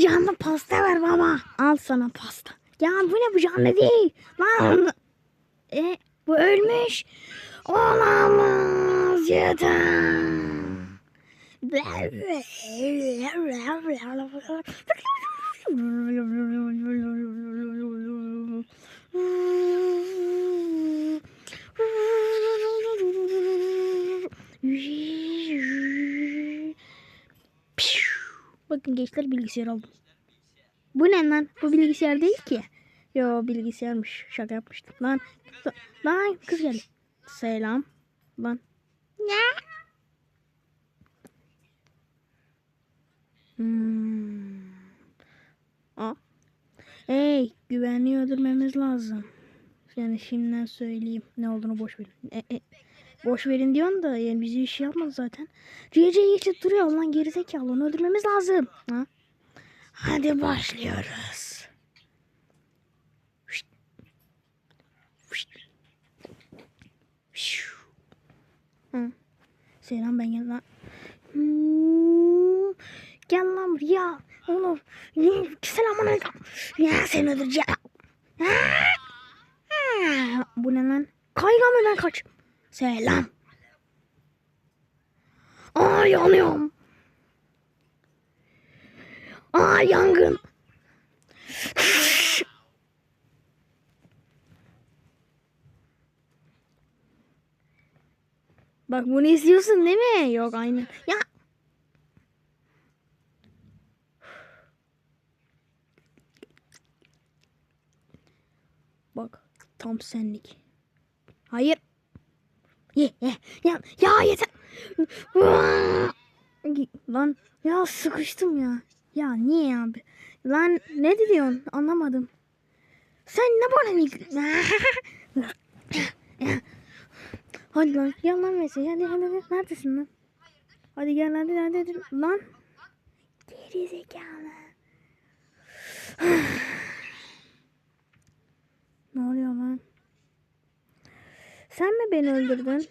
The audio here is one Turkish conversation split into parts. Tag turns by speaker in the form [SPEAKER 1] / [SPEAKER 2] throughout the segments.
[SPEAKER 1] Canlı pasta ver baba. Al sana pasta. Ya bu ne bu canlı değil. Lan. E, bu ölmüş. Olamaz yeter. Bakın gençler bilgisayar aldım. Bu ne lan? Bu bilgisayar değil ki. Yo bilgisayarmış. Şaka yapmıştım. Lan, lan kız geldi. Selam. Lan. Ne? Hmm. Aa. Hey, güvenliği öldürmemiz lazım. Yani şimdiden söyleyeyim. Ne olduğunu boş verin. E, e, boş verin diyorsun da yani bizi bir şey yapmadı zaten. CC geçip duruyor lan gerizekalı. Onu öldürmemiz lazım. Ha? Hadi başlıyoruz. Selam ben gel lan. Hmm. Gel lan buraya. Oğlum. Selamun aleyküm. Ya seni öldüreceğim. Bu ne lan? Kaygan ölen kaç. Selam. Aa yanıyorum. Aa yangın. Bak bunu istiyorsun değil mi? Yok aynı. Ya. Bak tam senlik. Hayır. Ye ye ya ya yeter. Lan ya sıkıştım ya. Ya niye abi? Lan ne diyorsun? Anlamadım. Sen ne bana hadi lan gel lan Messi. Hadi hadi hadi. Neredesin lan? Hadi gel hadi hadi. hadi. Lan. Geri zekalı. ne oluyor lan? Sen mi beni öldürdün?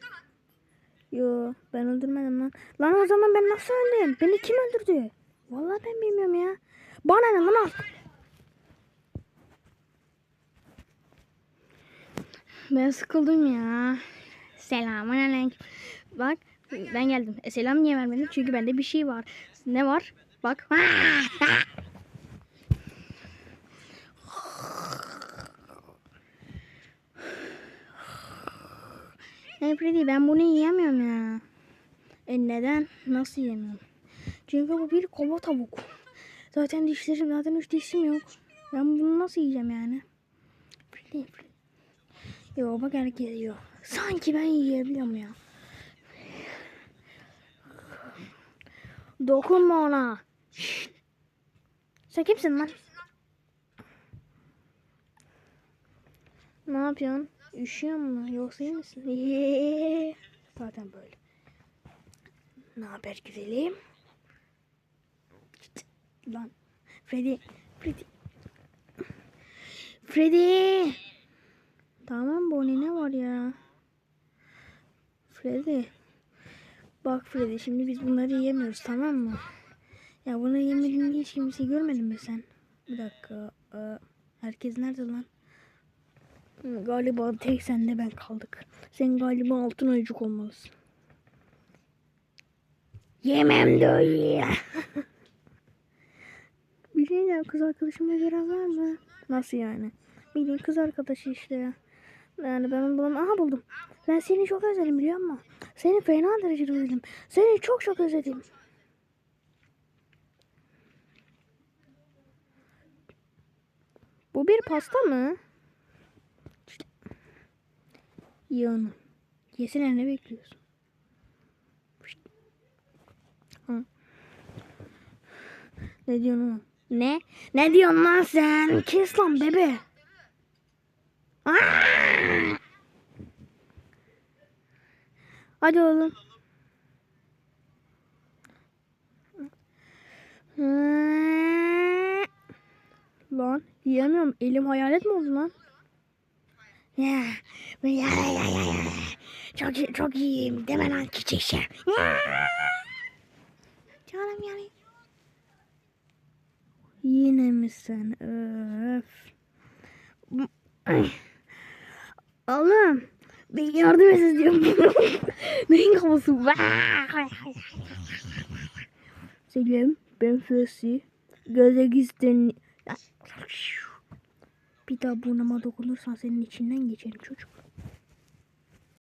[SPEAKER 1] Yo ben öldürmedim lan. Lan o zaman ben nasıl öldüm? Beni kim öldürdü? Vallahi ben bilmiyorum ya. Bana ne lan al. Ben sıkıldım ya. Selamun aleyküm. Bak ben geldim. E, selam niye vermedin? Çünkü bende bir şey var. Ne var? Bak. Hey Freddy ben bunu yiyemiyorum ya. E neden? Nasıl yiyemiyorum? Çünkü bu bir kova tavuk. Zaten dişlerim zaten üç dişim yok. Ben bunu nasıl yiyeceğim yani? Freddy, Freddy. Yo bak herkes yiyor. Sanki ben yiyebiliyorum ya. Dokunma ona. Şşt. Sen kimsin lan? Ne yapıyorsun? Üşüyor mu? Yoksa iyi misin? Zaten böyle. Ne haber güzelim? Lan. Freddy. Freddy. Freddy. Tamam Bonnie ne var ya? Freddy. Bak Freddy şimdi biz bunları yiyemiyoruz tamam mı? Ya bunu yemediğini hiç kimse görmedin mi sen? Bir dakika. Aa, herkes nerede lan? Galiba tek sende ben kaldık. Sen galiba altın ayıcık olmalısın. Yemem de. Bir şey ya kız arkadaşıma gören var mı? Nasıl yani? Bildiğin kız arkadaşı işte ya. Yani ben onu. Aha buldum. Ben seni çok özledim biliyor musun? Seni fena derecede özledim. Seni çok çok özledim. Bu bir pasta mı? Ye onu. Yesene ne bekliyorsun? Hı. Ne diyorsun oğlum? Ne? Ne diyorsun lan sen? Kes lan bebe. Aa! Hadi oğlum. Lan yiyemiyorum. Elim hayalet mi oldu lan? Ya, ya, ya, ya, ya. Çok iyi, çok iyiyim. Deme lan küçük şey. Canım yani. Yine mi sen? Öf. Oğlum. Yardım et istiyorum. Neyin kafası? Selim. Ben Fesi. Göze gizlen. Bir daha burnuma dokunursan senin içinden geçerim çocuk.